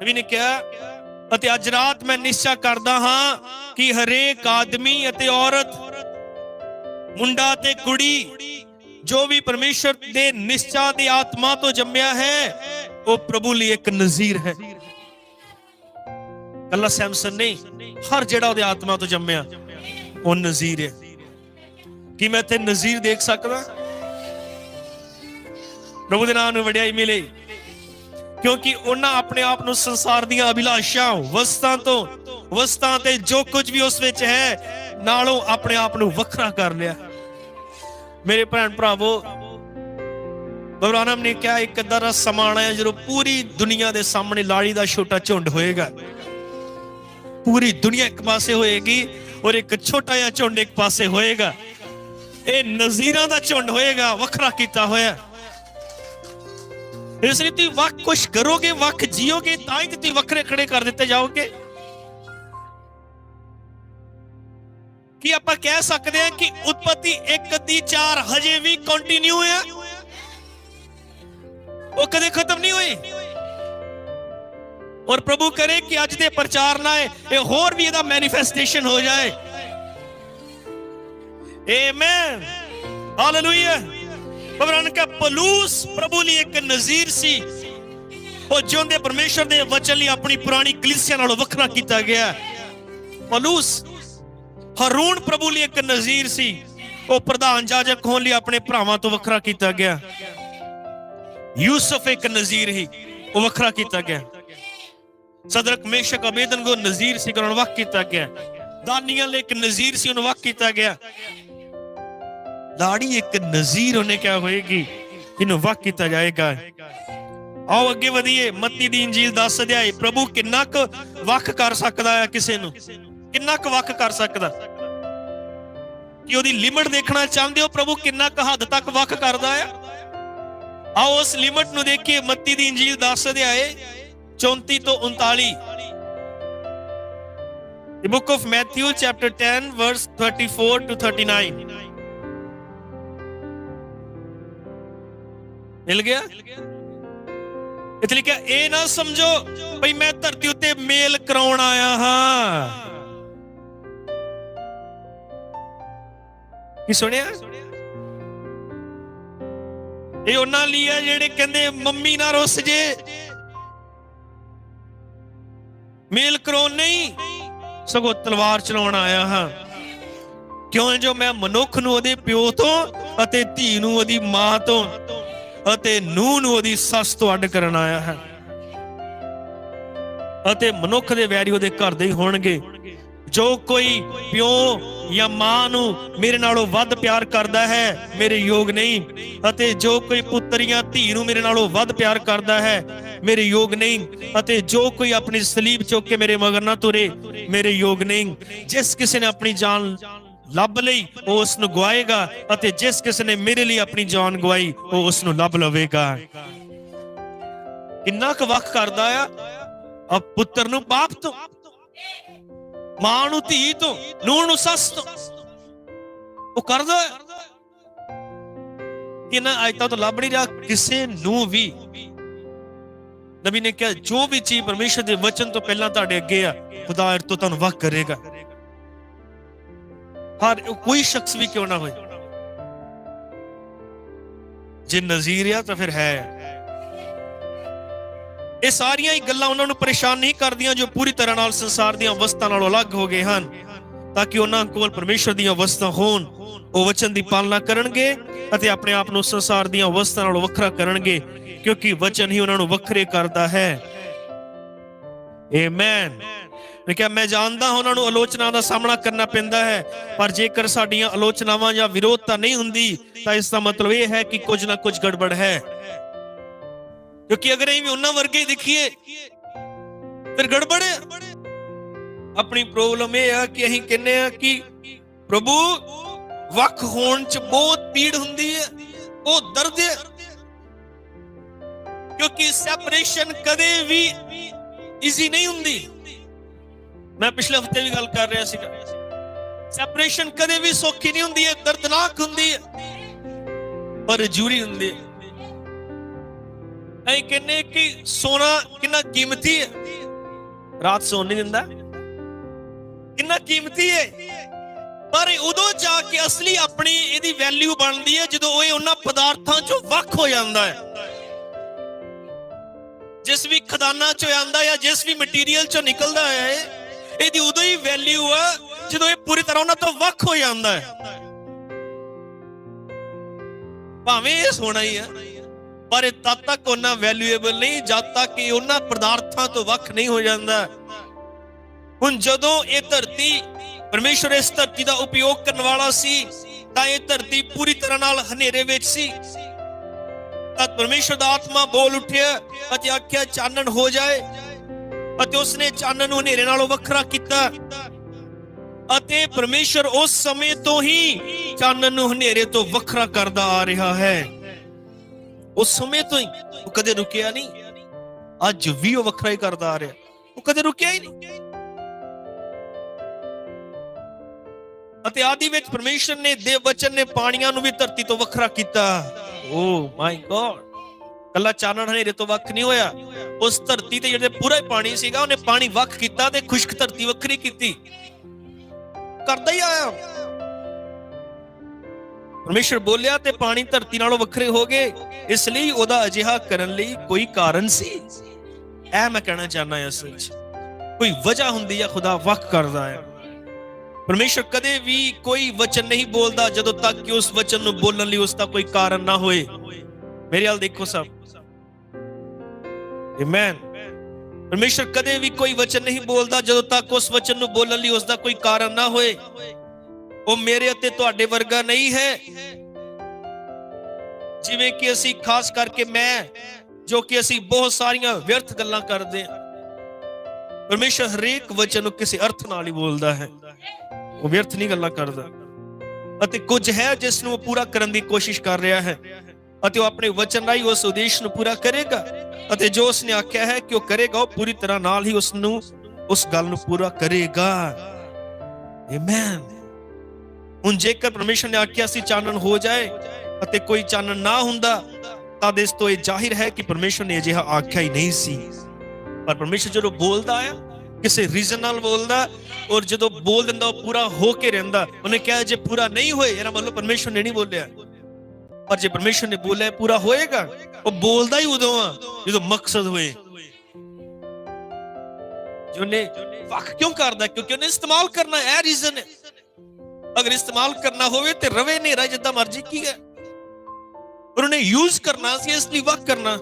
ਨਬੀ ਨੇ ਕਿਹਾ, ਅਤੇ ਅੱਜ ਰਾਤ ਮੈਂ ਨਿਸ਼ਚਾ ਕਰਦਾ ਹਾਂ ਕਿ ਹਰੇਕ ਆਦਮੀ ਅਤੇ ਔਰਤ, ਮੁੰਡਾ ਤੇ ਕੁੜੀ, ਜੋ ਵੀ ਪਰਮੇਸ਼ਰ ਦੇ ਨਿਸ਼ਚਾ ਦੀ ਆਤਮਾ ਤੋਂ ਜੰਮਿਆ ਹੈ, ਉਹ ਪ੍ਰਭੂ ਲਈ ਇੱਕ ਨਜ਼ੀਰ ਹੈ। ਕੱਲਾ ਸੈਮਸਨ ਨਹੀਂ, ਹਰ ਜਿਹੜਾ ਉਹਦੇ ਆਤਮਾ ਤੋਂ ਜੰਮਿਆ, ਉਹ ਨਜ਼ੀਰ ਹੈ। ਕੀ ਮੈਂ ਇੱਥੇ ਨਜ਼ੀਰ ਦੇਖ ਸਕਦਾ? ਪ੍ਰਭੂ ਦੇ ਨਾਮ ਨੂੰ ਵਡਿਆਈ ਮਿਲੇ। ਕਿਉਂਕਿ ਉਹਨਾਂ ਆਪਣੇ ਆਪ ਨੂੰ ਸੰਸਾਰ ਦੀਆਂ ਅਭਿਲਾਸ਼ਾਂ, ਵਸਤਾਂ ਤੋਂ, ਵਸਤਾਂ ਤੇ ਜੋ ਕੁਝ ਵੀ ਉਸ ਵਿੱਚ ਹੈ, ਨਾਲੋਂ ਆਪਣੇ ਆਪ ਨੂੰ ਵੱਖਰਾ ਕਰ ਲਿਆ। ਮੇਰੇ ਭੈਣ ਭਰਾਵੋ, ਬਬਰਾਨਮ ਨੇ ਕਿਹਾ, ਇੱਕ ਅੱਧਾ ਦਾ ਸਮਾਂ ਆਇਆ ਜਦੋਂ ਪੂਰੀ ਦੁਨੀਆ ਦੇ ਸਾਹਮਣੇ ਲਾੜੀ ਦਾ ਛੋਟਾ ਝੁੰਡ ਹੋਏਗਾ। ਪੂਰੀ ਦੁਨੀਆ ਇੱਕ ਪਾਸੇ ਹੋਏਗੀ ਔਰ ਇੱਕ ਛੋਟਾ ਜਿਹਾ ਝੁੰਡ ਇੱਕ ਪਾਸੇ ਹੋਏਗਾ। ਇਹ ਨਜ਼ੀਰਾਂ ਦਾ ਝੁੰਡ ਹੋਏਗਾ, ਵੱਖਰਾ ਕੀਤਾ ਹੋਇਆ। ਇਸ ਲਈ ਤੁਸੀਂ ਵੱਖ ਕੁਛ ਕਰੋਗੇ, ਵੱਖ ਜੀਓਗੇ, ਤਾਂ ਹੀ ਤੁਸੀਂ ਵੱਖਰੇ ਖੜੇ ਕਰ ਦਿੱਤੇ ਜਾਓਗੇ। ਕੀ ਆਪਾਂ ਕਹਿ ਸਕਦੇ ਹਾਂ ਕਿ ਉਤਪਤੀ 1 ਦੀ 4 ਹਜੇ ਵੀ ਕੰਟੀਨਿਊ ਹੈ ਉਹ ਕਦੇ ਖਤਮ ਨਹੀਂ ਹੋਈ। ਔਰ ਪ੍ਰਭੂ ਕਰੇ ਕਿ ਅੱਜ ਦੇ ਪ੍ਰਚਾਰ ਨਾਲ ਇਹ ਹੋਰ ਵੀ ਇਹਦਾ ਮੈਨੀਫੈਸਟੇਸ਼ਨ ਹੋ ਜਾਏ। ਆਮੇਨ ਹਾਲੇਲੂਇਆ ਪਵਰਨ ਕਾ ਪਲੂਸ ਪ੍ਰਭੂ ਲਈ ਇੱਕ ਨਜ਼ੀਰ ਸੀ। ਉਹ ਜਿਉਂਦੇ ਪਰਮੇਸ਼ਰ ਦੇ ਵਚਨ ਲਈ ਆਪਣੀ ਪੁਰਾਣੀ ਕਲੀਸਿਆ ਨਾਲੋਂ ਵੱਖਰਾ ਕੀਤਾ ਗਿਆ। ਪਲੂਸ ਹਰੂਨ ਪ੍ਰਭੂ ਲਈ ਇੱਕ ਨਜ਼ੀਰ ਸੀ। ਉਹ ਪ੍ਰਧਾਨ ਜਾਜਕ ਹੋਣ ਲਈ ਆਪਣੇ ਭਰਾਵਾਂ ਤੋਂ ਵੱਖਰਾ ਕੀਤਾ ਗਿਆ। ਯੂਸਫ ਇੱਕ ਨਜ਼ੀਰ ਹੀ ਉਹ ਵੱਖਰਾ ਕੀਤਾ ਗਿਆ। ਸਦਰਕ, ਮੇਸ਼ਕ ਅਬੇਦਨਗੋ ਨਜ਼ੀਰ ਸੀ ਕਰਨ ਵੱਖ ਕੀਤਾ ਗਿਆ। ਦਾਨੀਆਂ ਲਈ ਇੱਕ ਨਜ਼ੀਰ ਸੀ, ਉਹਨੂੰ ਵੱਖ ਕੀਤਾ ਗਿਆ। ਲਾੜੀ ਇੱਕ ਨਜ਼ੀਰ ਉਹਨੇ ਕਿਹਾ ਹੋਏਗੀ, ਇਹਨੂੰ ਵੱਖ ਕੀਤਾ ਜਾਏਗਾ। ਆਓ ਅੱਗੇ ਵਧੀਏ, ਮੱਤੀ ਦੀ ਇੰਜੀਲ 10 ਅਧਿਆਇ ਪ੍ਰਭੂ ਕਿੰਨਾ ਕੁ ਵੱਖ ਕਰ ਸਕਦਾ ਹੈ ਕਿਸੇ ਨੂੰ? ਕਿੰਨਾ ਕੁ ਵੱਖ ਕਰ ਸਕਦਾ? ਕਿ ਉਹਦੀ ਲਿਮਟ ਦੇਖਣਾ ਚਾਹੁੰਦੇ ਹੋ ਪ੍ਰਭੂ, ਕਿੰਨਾ ਕੁ ਹੱਦ ਤੱਕ ਵੱਖ ਕਰਦਾ ਹੈ ਆਓ ਉਸ ਲਿਮਟ ਨੂੰ ਦੇਖੀਏ, ਮੱਤੀ ਦੀ ਇੰਜੀਲ 10 ਅਧਿਆਇ 34 ਤੋਂ 39 The book of Matthew, chapter 10 verse 34 to 39 ਮਿਲ ਗਿਆ? ਇੱਥੇ ਲਿਖਿਆ, ਇਹ ਨਾ ਸਮਝੋ ਭਈ ਮੈਂ ਧਰਤੀ ਉੱਤੇ ਮੇਲ ਕਰਾਉਣ ਆਇਆ ਹਾਂ। ਕੀ ਸੁਣਿਆ? ਇਹ ਉਹਨਾਂ ਲਈ ਆ ਜਿਹੜੇ ਕਹਿੰਦੇ, ਮੰਮੀ ਨਾ ਰੁੱਸ ਜੇ। ਮੇਲ ਕਰਾਉਣ ਨਹੀਂ, ਸਗੋਂ ਤਲਵਾਰ ਚਲਾਉਣ ਆਇਆ ਹਾਂ। ਕਿਉਂ ਜੋ ਮੈਂ ਮਨੁੱਖ ਨੂੰ ਉਹਦੇ ਪਿਓ ਤੋਂ ਅਤੇ ਧੀ ਨੂੰ ਉਹਦੀ ਮਾਂ ਤੋਂ ਅਤੇ ਨੂੰਹ ਨੂੰ ਉਹਦੀ ਸੱਸ ਤੋਂ ਅੱਡ ਕਰਨ ਆਇਆ ਹੈ। ਅਤੇ ਮਨੁੱਖ ਦੇ ਵੈਰੀ ਉਹਦੇ ਘਰ ਦੇ ਹੀ ਹੋਣਗੇ। ਜੋ ਕੋਈ ਪਿਓ ਜਾਂ ਮਾਂ ਨੂੰ ਮੇਰੇ ਨਾਲੋਂ ਵੱਧ ਪਿਆਰ ਕਰਦਾ ਹੈ, ਮੇਰੇ ਯੋਗ ਨਹੀਂ। ਅਤੇ ਜੋ ਕੋਈ ਪੁੱਤਰ ਜਾਂ ਧੀ ਨੂੰ ਮੇਰੇ ਨਾਲੋਂ ਵੱਧ ਪਿਆਰ ਕਰਦਾ ਹੈ, ਮੇਰੇ ਯੋਗ ਨਹੀਂ। ਅਤੇ ਜੋ ਕੋਈ ਆਪਣੀ ਸਲੀਬ ਚੁੱਕ ਕੇ ਮੇਰੇ ਮਗਰ ਨਾ ਤੁਰੇ, ਮੇਰੇ ਯੋਗ ਨਹੀਂ। ਜਿਸ ਕਿਸੇ ਨੇ ਆਪਣੀ ਜਾਨ ਲੱਭ ਲਈ, ਉਹ ਉਸ ਨੂੰ ਗਵਾਏਗਾ ਅਤੇ ਜਿਸ ਕਿਸੇ ਨੇ ਮੇਰੇ ਲਈ ਆਪਣੀ ਜਾਨ ਗਵਾਈ ਉਹ ਉਸ ਨੂੰ ਲੱਭ ਲਵੇਗਾ। ਕਿੰਨਾ ਕੁ ਵਕ ਕਰਦਾ ਆ? ਆ ਪੁੱਤਰ ਨੂੰ ਬਾਪ ਤੋਂ, ਮਾਂ ਨੂੰ ਧੀ ਤੋਂ, ਨੂੰਹ ਨੂੰ ਸੱਸ ਤੋਂ। ਉਹ ਕਰਦਾ ਹੈ। ਕਿੰਨਾ ਆਇਤਾਂ ਤੋਂ ਲੱਭ ਨਹੀਂ ਰਿਹਾ ਕਿਸੇ ਨੂੰ ਵੀ। ਨਬੀ ਨੇ ਕਿਹਾ, ਜੋ ਵੀ ਚੀਜ਼ ਪਰਮੇਸ਼ਰ ਦੇ ਵਚਨ ਤੋਂ ਪਹਿਲਾਂ ਤੁਹਾਡੇ ਅੱਗੇ ਆ, ਖੁਦਾ ਇਹ ਤੋਂ ਤੁਹਾਨੂੰ ਵਕ ਕਰੇਗਾ। ਹਰ ਕੋਈ ਸ਼ਖਸ ਵੀ ਕਿਉਂ ਨਾ ਹੋਏ? ਜੇ ਨਜ਼ੀਰ ਆ ਤਾਂ ਫਿਰ ਹੈ। ਇਹ ਸਾਰੀਆਂ ਹੀ ਗੱਲਾਂ ਉਹਨਾਂ ਨੂੰ ਪਰੇਸ਼ਾਨ ਨਹੀਂ ਕਰਦੀਆਂ ਜੋ ਪੂਰੀ ਤਰ੍ਹਾਂ ਨਾਲ ਸੰਸਾਰ ਦੀਆਂ ਵਸਤਾਂ ਨਾਲੋਂ ਅਲੱਗ ਹੋ ਗਏ ਹਨ। ਤਾਂ ਕਿ ਉਹਨਾਂ ਕੋਲ ਪਰਮੇਸ਼ਰ ਦੀਆਂ ਵਸਤਾਂ ਹੋਣ, ਉਹ ਵਚਨ ਦੀ ਪਾਲਣਾ ਕਰਨਗੇ ਅਤੇ ਆਪਣੇ ਆਪ ਨੂੰ ਸੰਸਾਰ ਦੀਆਂ ਵਸਤਾਂ ਨਾਲੋਂ ਵੱਖਰਾ ਕਰਨਗੇ, ਕਿਉਂਕਿ ਵਚਨ ਹੀ ਉਹਨਾਂ ਨੂੰ ਵੱਖਰੇ ਕਰਦਾ ਹੈ। ਆਮੇਨ ਮੈਂ ਕਿਹਾ ਮੈਂ ਜਾਣਦਾ ਹਾਂ ਉਹਨਾਂ ਨੂੰ ਆਲੋਚਨਾ ਦਾ ਸਾਹਮਣਾ ਕਰਨਾ ਪੈਂਦਾ ਹੈ, ਪਰ ਜੇਕਰ ਸਾਡੀਆਂ ਆਲੋਚਨਾਵਾਂ ਜਾਂ ਵਿਰੋਧਤਾ ਨਹੀਂ ਹੁੰਦੀ, ਤਾਂ ਇਸ ਦਾ ਮਤਲਬ ਇਹ ਹੈ ਕਿ ਕੁਝ ਨਾ ਕੁਝ ਗੜਬੜ ਹੈ। ਕਿਉਂਕਿ ਅਗਰ ਅਸੀਂ ਵੀ ਉਹਨਾਂ ਵਰਗੇ ਹੀ ਦਿਖੀਏ, ਫਿਰ ਗੜਬੜ ਹੈ। ਆਪਣੀ ਪ੍ਰੋਬਲਮ ਇਹ ਆ ਕਿ ਅਸੀਂ ਕਹਿੰਨੇ ਆ ਕਿ ਪ੍ਰਭੂ, ਵੱਖ ਹੋਣ ਚ ਬਹੁਤ ਪੀੜ ਹੁੰਦੀ ਹੈ ਉਹ ਦਰਦ ਹੈ। ਕਿਉਂਕਿ ਸੈਪਰੇਸ਼ਨ ਕਦੇ ਵੀ ਈਜ਼ੀ ਨਹੀਂ ਹੁੰਦੀ। ਮੈਂ ਪਿਛਲੇ ਹਫ਼ਤੇ ਵੀ ਗੱਲ ਕਰ ਰਿਹਾ ਸੀਗਾ। ਸੈਪਰੇਸ਼ਨ ਕਦੇ ਵੀ ਸੌਖੀ ਨਹੀਂ ਹੁੰਦੀ ਹੈ ਦਰਦਨਾਕ ਹੁੰਦੀ ਹੈ। ਪਰ ਜੂਰੀ ਹੁੰਦੀ ਹੈ। ਐ ਕਹਿੰਨੇ ਕਿ ਸੋਨਾ ਕਿੰਨਾ ਕੀਮਤੀ ਹੈ। ਰਾਤ ਸੌਣ ਨਹੀਂ ਦਿੰਦਾ। ਕਿੰਨਾ ਕੀਮਤੀ ਹੈ। ਪਰ ਉਦੋਂ ਜਾ ਕੇ ਅਸਲੀ ਆਪਣੀ ਇਹਦੀ ਵੈਲਿਊ ਬਣਦੀ ਹੈ, ਜਦੋਂ ਇਹ ਉਹਨਾਂ ਪਦਾਰਥਾਂ ਚੋਂ ਵੱਖ ਹੋ ਜਾਂਦਾ ਹੈ। ਜਿਸ ਵੀ ਖਦਾਨਾ ਚੋਂ ਆਉਂਦਾ ਜਾਂ ਜਿਸ ਵੀ ਮਟੀਰੀਅਲ ਚੋਂ ਨਿਕਲਦਾ ਹੈ ਇਹਦੀ ਉਦੋਂ ਹੀ ਵੈਲਿਊ ਆ, ਜਦੋਂ ਇਹ ਪੂਰੀ ਤਰ੍ਹਾਂ ਉਹਨਾਂ ਤੋਂ ਵੱਖ ਹੋ ਜਾਂਦਾ ਹੈ। ਭਾਵੇਂ ਇਹ ਸੋਨਾ ਹੀ ਆ, ਪਰ ਇਹ ਤਦ ਤੱਕ ਉਹਨਾਂ ਵੈਲਿਊਏਬਲ ਨਹੀਂ, ਜਦ ਤੱਕ ਇਹ ਉਹਨਾਂ ਪਦਾਰਥਾਂ ਤੋਂ ਵੱਖ ਨਹੀਂ ਹੋ ਜਾਂਦਾ। ਹੁਣ ਜਦੋਂ ਇਹ ਧਰਤੀ ਪਰਮੇਸ਼ਰ ਇਸ ਧਰਤੀ ਦਾ ਉਪਯੋਗ ਕਰਨ ਵਾਲਾ ਸੀ, ਤਾਂ ਇਹ ਧਰਤੀ ਪੂਰੀ ਤਰ੍ਹਾਂ ਨਾਲ ਹਨੇਰੇ ਵਿੱਚ ਸੀ। ਤਾਂ ਪਰਮੇਸ਼ਰ ਦਾ ਆਤਮਾ ਬੋਲ ਉੱਠਿਆ ਅਤੇ ਆਖਿਆ, ਚਾਨਣ ਹੋ ਜਾਏ। ਅਤੇ ਉਸਨੇ ਚਾਨਣ ਨੂੰ ਹਨੇਰੇ ਨਾਲੋਂ ਵੱਖਰਾ ਕੀਤਾ। ਅਤੇ ਪਰਮੇਸ਼ਰ ਉਸ ਸਮੇਂ ਤੋਂ ਹੀ ਚਾਨਣ ਨੂੰ ਹਨੇਰੇ ਤੋਂ ਵੱਖਰਾ ਕਰਦਾ ਆ ਰਿਹਾ ਹੈ। ਉਸ ਸਮੇਂ ਤੋਂ ਹੀ। ਉਹ ਕਦੇ ਰੁਕਿਆ ਨਹੀਂ। ਅੱਜ ਵੀ ਉਹ ਵੱਖਰਾ ਹੀ ਕਰਦਾ ਆ ਰਿਹਾ। ਉਹ ਕਦੇ ਰੁਕਿਆ ਹੀ ਨਹੀਂ। ਅਤੇ ਆਦੀ ਵਿੱਚ ਪਰਮੇਸ਼ਰ ਨੇ ਦੇਵ ਵਚਨ ਨੇ ਪਾਣੀਆਂ ਨੂੰ ਵੀ ਧਰਤੀ ਤੋਂ ਵੱਖਰਾ ਕੀਤਾ। Oh my God. ਕੱਲਾ ਚਾਨਣ ਹਨੇਰੇ ਤੋਂ ਵੱਖ ਨਹੀਂ ਹੋਇਆ। ਉਸ ਧਰਤੀ ਤੇ ਜਿਹੜੇ ਪੂਰਾ ਹੀ ਪਾਣੀ ਸੀਗਾ, ਉਹਨੇ ਪਾਣੀ ਵੱਖ ਕੀਤਾ ਤੇ ਖੁਸ਼ਕ ਧਰਤੀ ਵੱਖਰੀ ਕੀਤੀ। ਕਰਦਾ ਹੀ ਆਇਆ। ਪਰਮੇਸ਼ਰ ਬੋਲਿਆ ਤੇ ਪਾਣੀ ਧਰਤੀ ਨਾਲੋਂ ਵੱਖਰੇ ਹੋ ਗਏ, ਇਸ ਲਈ ਉਹਦਾ ਅਜਿਹਾ ਕਰਨ ਲਈ ਕੋਈ ਕਾਰਨ ਸੀ। ਇਹ ਮੈਂ ਕਹਿਣਾ ਚਾਹਨਾ ਹਾਂ ਅਸਲ 'ਚ ਕੋਈ ਵਜ੍ਹਾ ਹੁੰਦੀ ਹੈ ਖੁਦਾ ਵੱਖ ਕਰਦਾ ਹੈ। ਪਰਮੇਸ਼ਰ ਕਦੇ ਵੀ ਕੋਈ ਵਚਨ ਨਹੀਂ ਬੋਲਦਾ, ਜਦੋਂ ਤੱਕ ਕਿ ਉਸ ਵਚਨ ਨੂੰ ਬੋਲਣ ਲਈ ਉਸ ਦਾ ਕੋਈ ਕਾਰਨ ਨਾ ਹੋਏ। ਮੇਰੇ ਹਾਲ ਦੇਖੋ ਸਭ। ਆਮੇਨ ਪਰਮੇਸ਼ਰ ਕਦੇ ਵੀ ਕੋਈ ਵਚਨ ਨਹੀਂ ਬੋਲਦਾ ਜਦੋਂ ਤੱਕ ਉਸ ਵਚਨ ਨੂੰ ਬੋਲਣ ਲਈ ਉਸ ਦਾ ਕੋਈ ਕਾਰਨ ਨਾ ਹੋਏ। ਉਹ ਮੇਰੇ ਅਤੇ ਤੁਹਾਡੇ ਵਰਗਾ ਨਹੀਂ ਹੈ। ਜਿਵੇਂ ਕਿ ਅਸੀਂ ਖਾਸ ਕਰਕੇ ਮੈਂ, ਜੋ ਕਿ ਅਸੀਂ ਬਹੁਤ ਸਾਰੀਆਂ ਵਿਅਰਥ ਗੱਲਾਂ ਕਰਦੇ ਹਾਂ। ਪਰਮੇਸ਼ਰ ਹਰੇਕ ਵਚਨ ਨੂੰ ਕਿਸੇ ਅਰਥ ਨਾਲ ਹੀ ਬੋਲਦਾ ਹੈ। ਉਹ ਵਿਅਰਥ ਨਹੀਂ ਗੱਲਾਂ ਕਰਦਾ। ਅਤੇ ਕੁਝ ਹੈ ਜਿਸ ਨੂੰ ਉਹ ਪੂਰਾ ਕਰਨ ਦੀ ਕੋਸ਼ਿਸ਼ ਕਰ ਰਿਹਾ ਹੈ। ਅਤੇ ਉਹ ਆਪਣੇ ਵਚਨ ਰਾਹੀਂ ਉਸ ਉਦੇਸ਼ ਨੂੰ ਪੂਰਾ ਕਰੇਗਾ। ਅਤੇ ਜੋ ਉਸਨੇ ਆਖਿਆ ਹੈ ਕਿ ਉਹ ਕਰੇਗਾ, ਉਹ ਪੂਰੀ ਤਰ੍ਹਾਂ ਨਾਲ ਹੀ ਉਸ ਨੂੰ ਉਸ ਗੱਲ ਨੂੰ ਪੂਰਾ ਕਰੇਗਾ। ਆਮੇਨ ਹੁਣ ਜੇਕਰ ਪਰਮੇਸ਼ਰ ਨੇ ਆਖਿਆ ਸੀ ਚਾਨਣ ਹੋ ਜਾਏ ਅਤੇ ਕੋਈ ਚਾਨਣ ਨਾ ਹੁੰਦਾ, ਤਦ ਇਸ ਤੋਂ ਇਹ ਜ਼ਾਹਿਰ ਹੈ ਕਿ ਪਰਮੇਸ਼ਰ ਨੇ ਅਜਿਹਾ ਆਖਿਆ ਹੀ ਨਹੀਂ ਸੀ। ਪਰ ਪਰਮੇਸ਼ਰ ਜਦੋਂ ਬੋਲਦਾ ਆ, ਕਿਸੇ ਰੀਜ਼ਨ ਨਾਲ ਬੋਲਦਾ, ਔਰ ਜਦੋਂ ਬੋਲ ਦਿੰਦਾ, ਉਹ ਪੂਰਾ ਹੋ ਕੇ ਰਹਿੰਦਾ, ਉਹਨੇ ਕਿਹਾ, ਜੇ ਪੂਰਾ ਨਹੀਂ ਹੋਏ, ਇਹਦਾ ਮਤਲਬ ਪਰਮੇਸ਼ਰ ਨੇ ਨਹੀਂ ਬੋਲਿਆ। ਪਰ ਜੇ ਪਰਮੇਸ਼ਰ ਨੇ ਬੋਲਿਆ ਪੂਰਾ ਹੋਏਗਾ, ਉਹ ਬੋਲਦਾ ਹੀ ਉਦੋਂ ਆ, ਜਦੋਂ ਮਕਸਦ ਹੋਏ। ਜਿਹਨੇ ਵਕ ਕਿਉਂ ਕਰਦਾ? ਕਿਉਂਕਿ ਉਹਨੇ ਇਸਤੇਮਾਲ ਕਰਨਾ, ਇਹ ਰੀਜ਼ਨ ਹੈ। ਅਗਰ ਇਸਤੇਮਾਲ ਕਰਨਾ ਹੋਵੇ ਤੇ ਰਵੇ ਨੇਰਾ ਜਿੱਦਾਂ ਮਰਜ਼ੀ, ਕੀ ਹੈ? ਪਰ ਉਹਨੇ ਯੂਜ਼ ਕਰਨਾ ਸੀ, ਇਸ ਲਈ ਵਕ ਕਰਨਾ।